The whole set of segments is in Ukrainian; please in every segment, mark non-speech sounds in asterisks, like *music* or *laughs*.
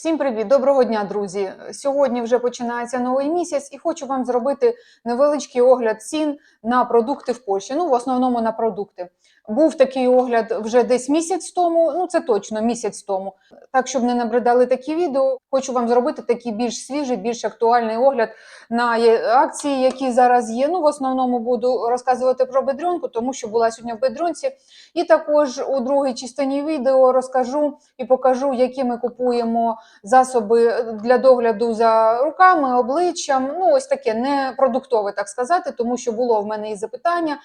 Всім привіт, доброго дня, друзі! Сьогодні вже починається новий місяць, і хочу вам зробити невеличкий огляд цін на продукти в Польщі. Ну, в основному на продукти. Був такий огляд вже десь місяць тому. Ну це точно місяць тому. Так, щоб не набридали такі відео, хочу вам зробити такий більш свіжий, більш актуальний огляд на акції, які зараз є. Ну, в основному буду розказувати про бедрюнку, тому що була сьогодні в бедрюнці. І також у другій частині відео розкажу і покажу, які ми купуємо засоби для догляду за руками, обличчям. Ну, ось таке не продуктове, так сказати, тому що було в мене і запитання.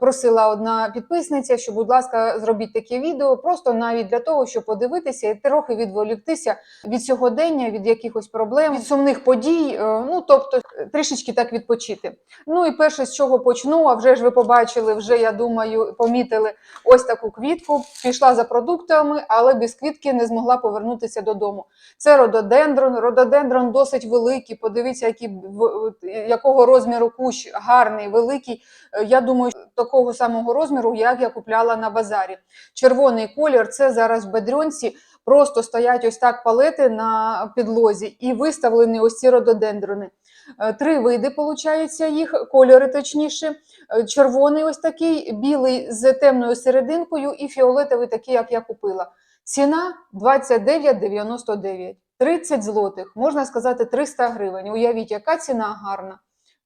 Просила одна підписниця, що, будь ласка, зробіть таке відео, просто навіть для того, щоб подивитися і трохи відволіктися від сьогодення, від якихось проблем, від сумних подій. е, Ну тобто трішечки так відпочити. Ну і перше, з чого почну, а вже ж ви побачили, вже я думаю, помітили ось таку квітку. Пішла за продуктами, але без квітки не змогла повернутися додому. Це рододендрон. Рододендрон досить великий. Подивіться, в- якого розміру кущ гарний, великий. Е, Я думаю, такого самого розміру, як я купляла на базарі. Червоний колір це зараз в бедрюнці. Просто стоять ось так палети на підлозі і виставлені ось ці рододендрони. Е, Три види, виходить, їх, кольори точніше. Е, Червоний ось такий, білий з темною серединкою і фіолетовий такий, як я купила. Ціна 29,99. 30 злотих, можна сказати, 300 гривень. Уявіть, яка ціна гарна.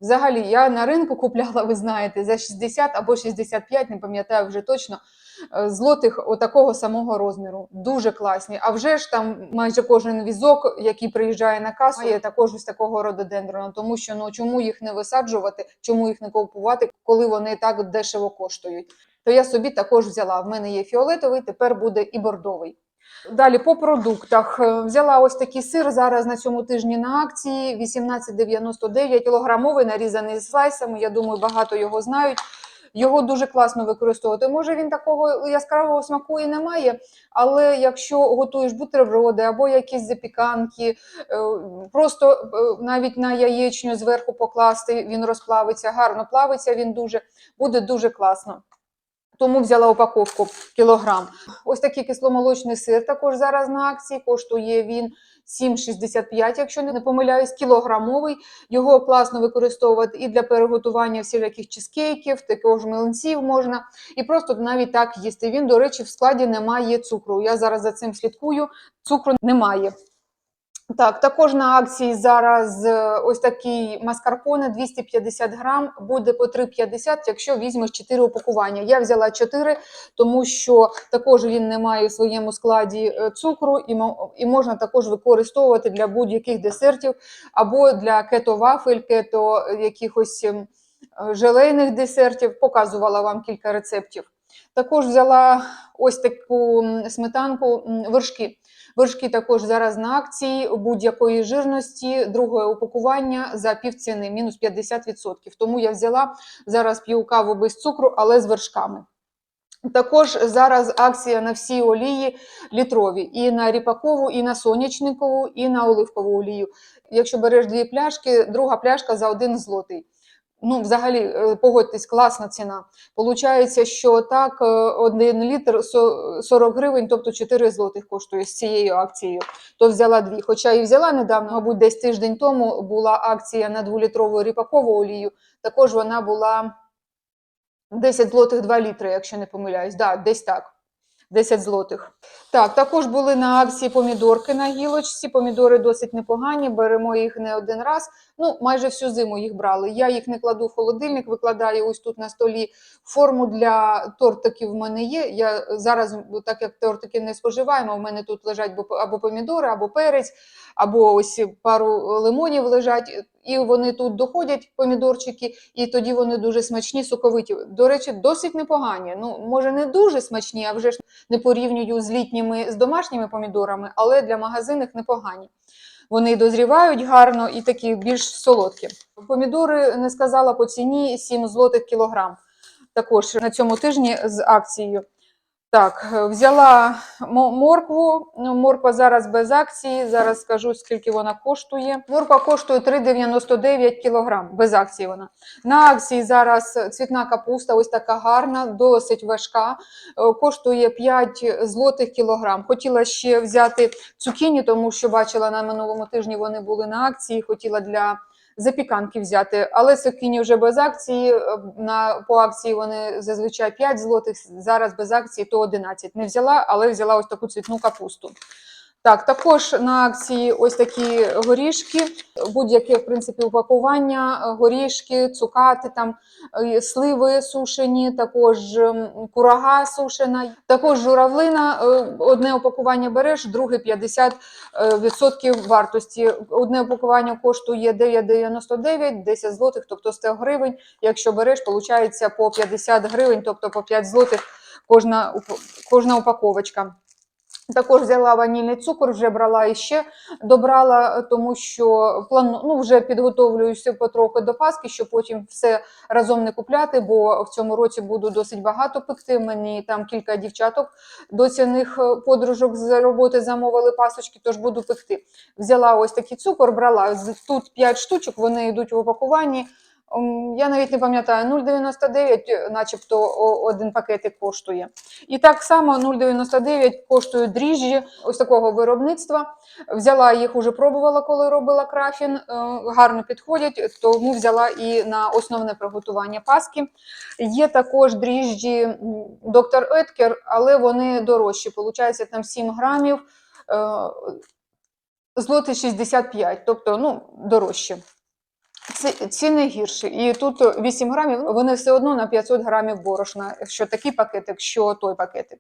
Взагалі, я на ринку купляла, ви знаєте, за 60 або 65, не пам'ятаю вже точно, е, злотих отакого самого розміру. Дуже класні. А вже ж там майже кожен візок, який приїжджає на касу, є також ось такого рододендрона. Тому що ну чому їх не висаджувати, чому їх не купувати, коли вони так дешево коштують. То я собі також взяла. В мене є фіолетовий, тепер буде і бордовий. Далі по продуктах Е, взяла ось такий сир зараз на цьому тижні на акції 18,99 кілограмовий, нарізаний слайсами. Я думаю, багато його знають. Його дуже класно використовувати. Може він такого яскравого смаку і не має, але якщо готуєш бутерброди або якісь запіканки, е, просто е, навіть на яєчню зверху покласти, він розплавиться, гарно плавиться, він дуже буде дуже класно. Тому взяла упаковку кілограм. Ось такий кисломолочний сир також зараз на акції. Коштує він 7,65, якщо не помиляюсь, кілограмовий. Його класно використовувати і для переготування всіляких чизкейків, також млинців можна. І просто навіть так їсти. Він, до речі, в складі не має цукру. Я зараз за цим слідкую. Цукру немає. Так, також на акції зараз е, ось такий маскарпоне 250 грам, буде по 3,50, якщо візьмеш 4 упакування. Я взяла 4, тому що також він не має в своєму складі е, цукру і, мо- і можна також використовувати для будь-яких десертів або для кето-вафель, кето е, якихось ем, желейних десертів. Показувала вам кілька рецептів. Також взяла ось таку сметанку вершки. Вершки також зараз на акції будь-якої жирності, друге упакування за півціни, мінус 50%. Тому я взяла зараз п'ю каву без цукру, але з вершками. Також зараз акція на всі олії літрові: і на ріпакову, і на сонячникову, і на оливкову олію. Якщо береш дві пляшки, друга пляшка за один злотий. Ну, взагалі, е, погодьтесь, класна ціна. Получається, що так, е, один літр 40 гривень, тобто 4 злотих коштує з цією акцією. То взяла дві. Хоча і взяла недавно, мабуть, десь тиждень тому була акція на 2-літрову ріпакову олію. Також вона була 10 злотих 2 літри, якщо не помиляюсь. Да, десь так. 10 злотих. Так, також були на акції помідорки на гілочці. Помідори досить непогані, беремо їх не один раз. Ну, майже всю зиму їх брали. Я їх не кладу в холодильник, викладаю ось тут на столі. Форму для тортиків в мене є. Я зараз, так як тортики не споживаємо, в мене тут лежать або помідори, або перець, або ось пару лимонів лежать. І вони тут доходять, помідорчики, і тоді вони дуже смачні, соковиті. До речі, досить непогані. Ну, може, не дуже смачні, а вже ж не порівнюю з літніми з домашніми помідорами, але для магазинних непогані. Вони дозрівають гарно і такі більш солодкі. Помідори не сказала по ціні 7 злотих кілограм. Також на цьому тижні з акцією. Так, е, взяла мо- моркву. Ну, Морква зараз без акції. Зараз скажу, скільки вона коштує. Морква коштує 3,99 кг. Без акції вона. На акції зараз цвітна капуста, ось така гарна, досить важка. е, Коштує 5 злотих кілограм. Хотіла ще взяти цукіні, тому що бачила на минулому тижні вони були на акції. Хотіла для запіканки взяти, але сокині вже без акції. е, На по акції вони зазвичай 5 злотих. Зараз без акції то 11. Не взяла, але взяла ось таку цвітну капусту. Так, також на акції ось такі горішки, будь-яке в принципі упакування, горішки, цукати, там е, сливи сушені, також ем, курага сушена, також журавлина. е, Одне упакування береш, друге 50 е, відсотків вартості. Одне упакування коштує 9,99, 10 злотих, тобто 100 гривень. Якщо береш, виходить по 50 гривень, тобто по 5 злотих кожна, кожна упаковочка. Також взяла ванільний цукор, вже брала і ще добрала, тому що плану, ну, вже підготовлююся потрохи до Пасхи, щоб потім все разом не купляти, бо в цьому році буду досить багато пекти. Мені там кілька дівчаток доцяних е, подружок з роботи замовили пасочки, тож буду пекти. Взяла ось такий цукор, брала тут 5 штучок, вони йдуть в упакуванні. Я навіть не пам'ятаю, 0,99, начебто о- один пакетик коштує. І так само 0,99 коштують дріжджі ось такого виробництва. Взяла їх, уже пробувала, коли робила крафін. е, Гарно підходять, тому взяла і на основне приготування паски. Є також дріжджі доктор Еткер, але вони дорожчі. Получається там 7 грамів. е, Злоти 65, тобто ну, дорожче. Ці- Ціни гірші. І тут 8 грамів, вони все одно на 500 грамів борошна, що такий пакетик, що той пакетик.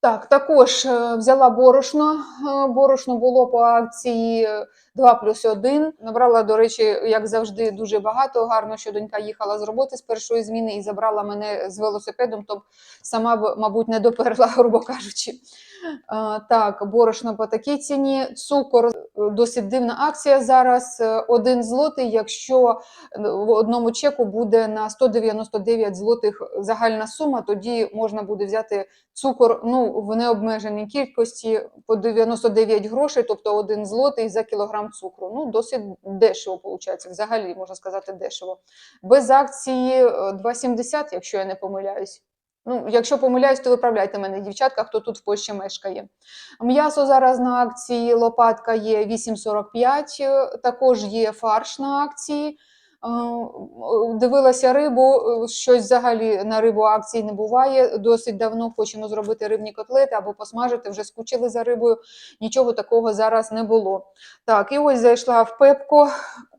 Так, також е, взяла борошно. Е, Борошно було по акції 2 плюс 1. Набрала, до речі, як завжди, дуже багато. Гарно, що донька їхала з роботи з першої зміни і забрала мене з велосипедом, то сама б, мабуть, не доперла, *laughs* грубо кажучи. Е, Так, борошно по такій ціні. Цукор е, досить дивна акція зараз. е, Один злотий, якщо в одному чеку буде на 199 злотих загальна сума, тоді можна буде взяти цукор ну, в необмеженій кількості по 99 грошей, тобто один злотий за кілограм цукру. Ну, досить дешево виходить, взагалі можна сказати дешево. Без акції е, 2,70, якщо я не помиляюсь. Ну, якщо помиляюсь, то виправляйте мене, дівчатка, хто тут в Польщі мешкає. М'ясо зараз на акції лопатка є 8,45, е, також є фарш на акції. Е, Дивилася рибу, е, щось взагалі на рибу акцій не буває. Досить давно хочемо зробити рибні котлети або посмажити, вже скучили за рибою. Нічого такого зараз не було. Так, і ось зайшла в Пепко,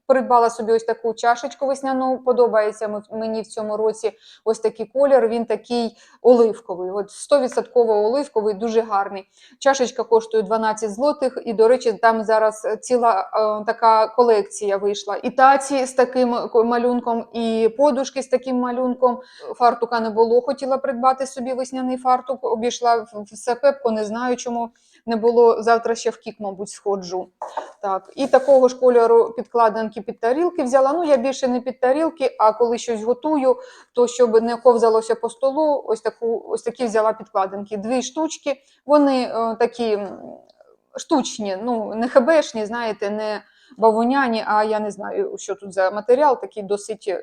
придбала собі ось таку чашечку весняну. Подобається мені в цьому році ось такий колір. Він такий оливковий. От 100% оливковий, дуже гарний. Чашечка коштує 12 злотих, і, до речі, там зараз ціла е, така колекція вийшла. І таці з таким малюнком, і подушки з таким малюнком. Фартука не було. Хотіла придбати собі весняний фартук. Обійшла в- пепко, не знаю чому не було. Завтра ще в кік, мабуть, сходжу. Так, і такого ж кольору підкладинки під тарілки взяла. Ну, я більше не під тарілки, а коли щось готую, то щоб не ковзалося по столу, ось таку, ось такі взяла підкладинки. Дві штучки. Вони е, такі штучні, ну не хебешні, знаєте, не бавуняні, а я не знаю, що тут за матеріал, такий досить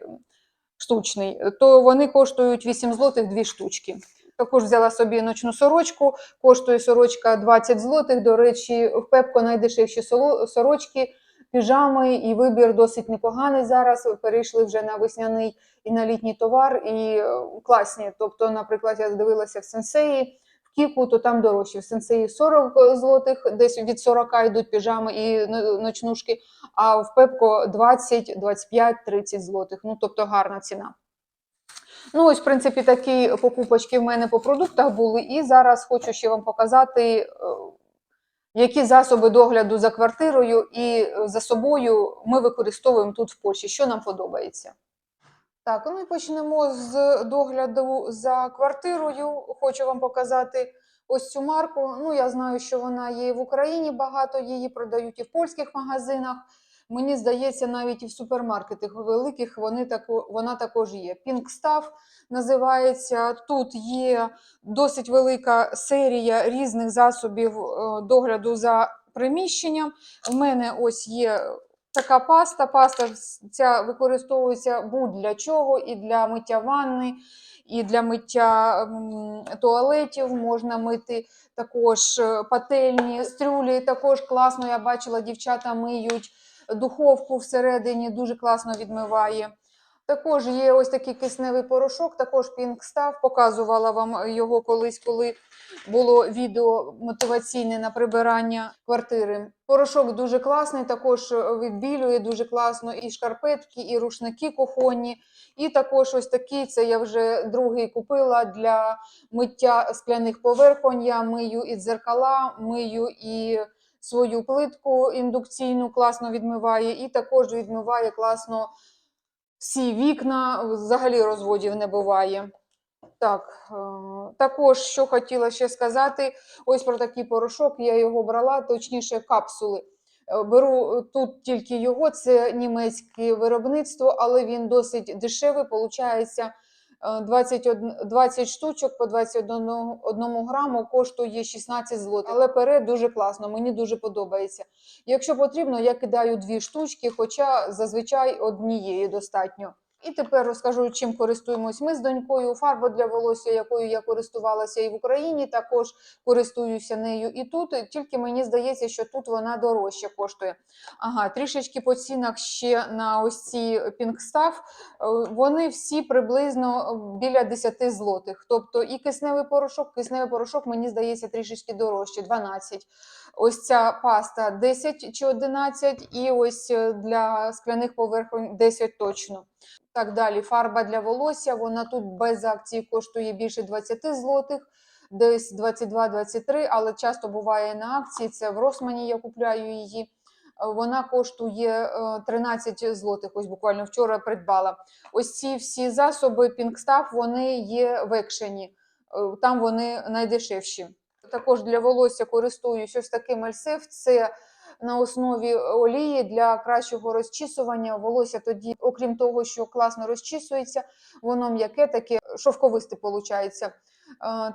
штучний. То вони коштують 8 злотих дві штучки. Також взяла собі ночну сорочку, коштує сорочка 20 злотих. До речі, в Пепко найдешевші сорочки, піжами і вибір досить непоганий зараз. Перейшли вже на весняний і на літній товар, і е, класні. Тобто, наприклад, я дивилася в сенсеї. Кіку, то там дорожче. В сенсеї 40 злотих, десь від 40 йдуть піжами і ночнушки, а в Пепко 20, 25, 30 злотих. Ну, тобто гарна ціна. Ну, ось, в принципі, такі покупочки в мене по продуктах були. І зараз хочу ще вам показати, е, які засоби догляду за квартирою і за собою ми використовуємо тут в Польщі, що нам подобається. Так, ну і почнемо з догляду за квартирою. Хочу вам показати ось цю марку. Ну, я знаю, що вона є в Україні багато, її продають і в польських магазинах. Мені здається, навіть і в супермаркетах великих вони тако, вона також є. Stuff називається. Тут є досить велика серія різних засобів е, догляду за приміщенням. У мене ось є така паста. Паста ця використовується будь-для чого, і для миття ванни, і для миття туалетів можна мити також е, пательні, стрюлі. Також класно я бачила, дівчата миють духовку всередині, дуже класно відмиває. Також є ось такий кисневий порошок, також Pink Stuff, показувала вам його колись, коли було відео мотиваційне на прибирання квартири. Порошок дуже класний, також відбілює дуже класно і шкарпетки, і рушники кухонні. І також ось такий, це я вже другий купила для миття скляних поверхонь. Я мию і дзеркала, мию і свою плитку індукційну, класно відмиває, і також відмиває класно всі вікна, взагалі розводів не буває. Так, е, також що хотіла ще сказати, ось про такий порошок, я його брала, точніше, капсули. Е, Беру тут тільки його, це німецьке виробництво, але він досить дешевий, виходить 21, 20 штучок по 21 одному граму коштує 16 злотих. Але пере дуже класно, мені дуже подобається. Якщо потрібно, я кидаю дві штучки, хоча зазвичай однієї достатньо. І тепер розкажу, чим користуємось ми з донькою. Фарба для волосся, якою я користувалася і в Україні, також користуюся нею і тут. Тільки мені здається, що тут вона дорожче коштує. Ага, трішечки по цінах ще на ось ці Pink Е, Вони всі приблизно біля 10 злотих. Тобто і кисневий порошок, кисневий порошок, мені здається, трішечки дорожче, 12. Ось ця паста 10 чи 11, і ось е, для скляних поверхонь 10 точно. Так далі, фарба для волосся, вона тут без акції коштує більше 20 злотих, десь 22-23, але часто буває на акції. Це в Росмані я купляю її. Е, Вона коштує е, 13 злотих. Ось буквально вчора придбала. Ось ці всі засоби Stuff, вони є в екшені. Е, Там вони найдешевші. Також для волосся користуюсь ось таким ельсеф. Це на основі олії для кращого розчісування. Волосся тоді, окрім того, що класно розчісується, воно м'яке, таке шовковисте виходить.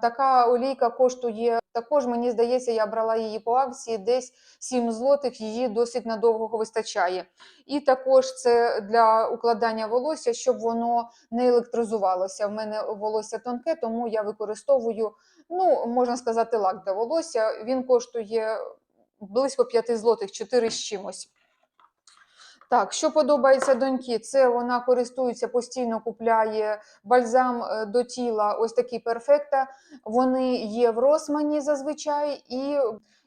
Така олійка коштує також, мені здається, я брала її по акції, десь 7 злотих, її досить надовго вистачає. І також це для укладання волосся, щоб воно не електризувалося. В мене волосся тонке, тому я використовую, ну, можна сказати, лак для волосся. Він коштує близько 5 злотих, 4 з чимось. Так, що подобається доньки, це вона користується постійно, купляє бальзам е, до тіла, ось такі перфекта. Вони є в Росмані зазвичай, і,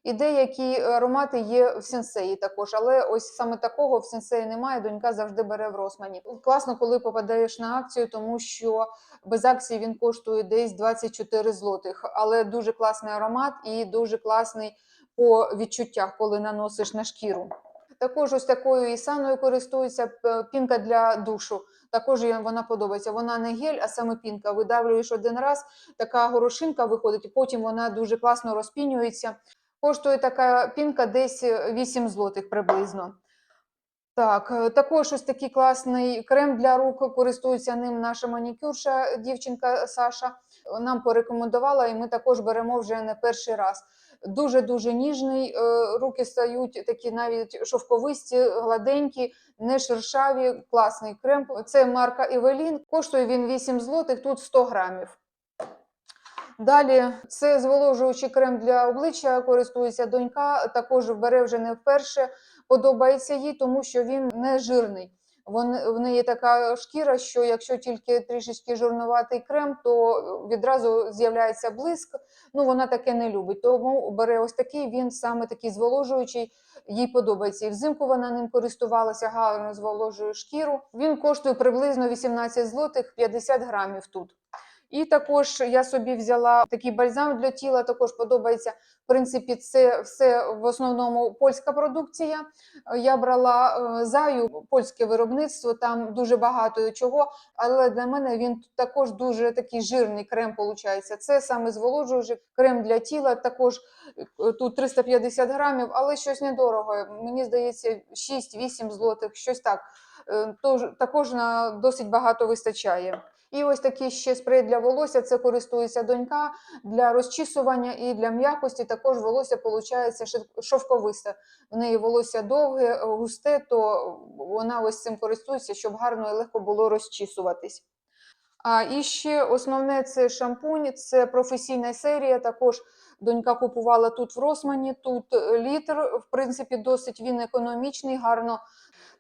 і деякі аромати є в сенсеї також. Але ось саме такого в сенсеї немає. Донька завжди бере в Росмані. Класно, коли попадаєш на акцію, тому що без акції він коштує десь 24 злотих. Але дуже класний аромат і дуже класний по відчуттях, коли наносиш на шкіру. Також ось такою ісаною користується пінка для душу. Також вона подобається. Вона не гель, а саме пінка. Видавлюєш один раз, така горошинка виходить, і потім вона дуже класно розпінюється. Коштує така пінка десь 8 злотих приблизно. Так, е, також ось такий класний крем для рук. Користується ним наша манікюрша, дівчинка Саша. Нам порекомендувала, і ми також беремо вже не перший раз. Дуже-дуже ніжний. е, Руки стають такі навіть шовковисті, гладенькі, не шершаві. Класний крем. Це марка Евелін. Коштує він 8 злотих, тут 100 грамів. Далі це зволожуючий крем для обличчя, користується донька, також бере вже не вперше. Подобається їй, тому що він не жирний. В неї така шкіра, що якщо тільки трішечки жорнуватий крем, то відразу з'являється блиск. Ну, вона таке не любить. Тому бере ось такий, він саме такий зволожуючий, їй подобається. І взимку вона ним користувалася, гарно зволожує шкіру. Він коштує приблизно 18 злотих 50 грамів тут. І також я собі взяла такий бальзам для тіла, також подобається. В принципі, це все в основному польська продукція. Я брала е, заю, польське виробництво, там дуже багато чого, але для мене він також дуже такий жирний крем виходить. Це саме зволожуючий крем для тіла, також е, тут 350 грамів, але щось недорого. Мені здається, 6-8 злотих, щось так. Е, Тож, також на досить багато вистачає. І ось такий ще спрей для волосся. Це користується донька для розчісування і для м'якості. Також волосся виходить шовковисте. В неї волосся довге, густе, то вона ось цим користується, щоб гарно і легко було розчісуватись. А і ще основне це шампунь, це професійна серія. Також донька купувала тут в Росмані. Тут е, літр, в принципі, досить він економічний, гарно.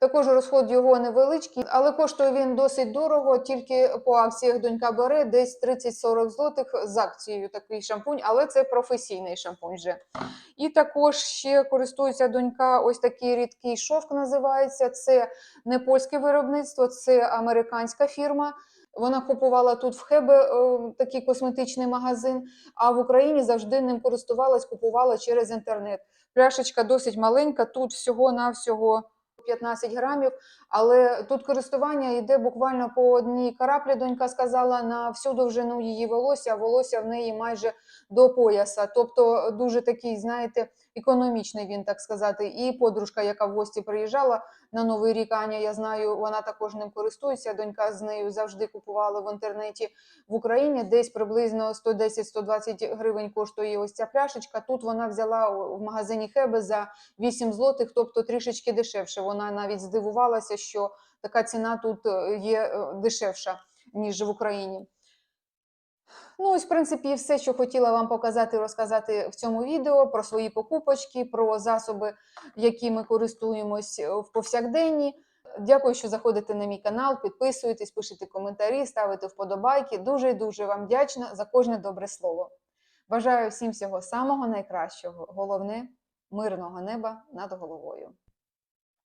Також розход його невеличкий, але коштує він досить дорого. Тільки по акціях донька бере десь 30-40 злотих з акцією такий шампунь, але це професійний шампунь вже. І також ще користується донька. Ось такий рідкий шовк називається. Це не польське виробництво, це американська фірма. Вона купувала тут в Хебе е, такий косметичний магазин, а в Україні завжди ним користувалась, купувала через інтернет. Пляшечка досить маленька, тут всього-навсього 15 грамів, але тут користування йде буквально по одній караплі, донька сказала, на всю довжину її волосся, а волосся в неї майже до пояса. Тобто дуже такий, знаєте, економічний він, так сказати. І подружка, яка в гості приїжджала на Новий рік, Аня, я знаю, вона також ним користується. Донька з нею завжди купувала в інтернеті в Україні. Десь приблизно 110-120 гривень коштує ось ця пляшечка. Тут вона взяла в магазині Хебе за 8 злотих, тобто трішечки дешевше. Вона навіть здивувалася, що така ціна тут е, є е, дешевша, ніж в Україні. Ну, ось, в принципі, все, що хотіла вам показати і розказати в цьому відео про свої покупочки, про засоби, які ми користуємось е, в повсякденні. Дякую, що заходите на мій канал, підписуєтесь, пишете коментарі, ставите вподобайки. Дуже і дуже вам вдячна за кожне добре слово. Бажаю всім всього самого найкращого. Головне мирного неба над головою.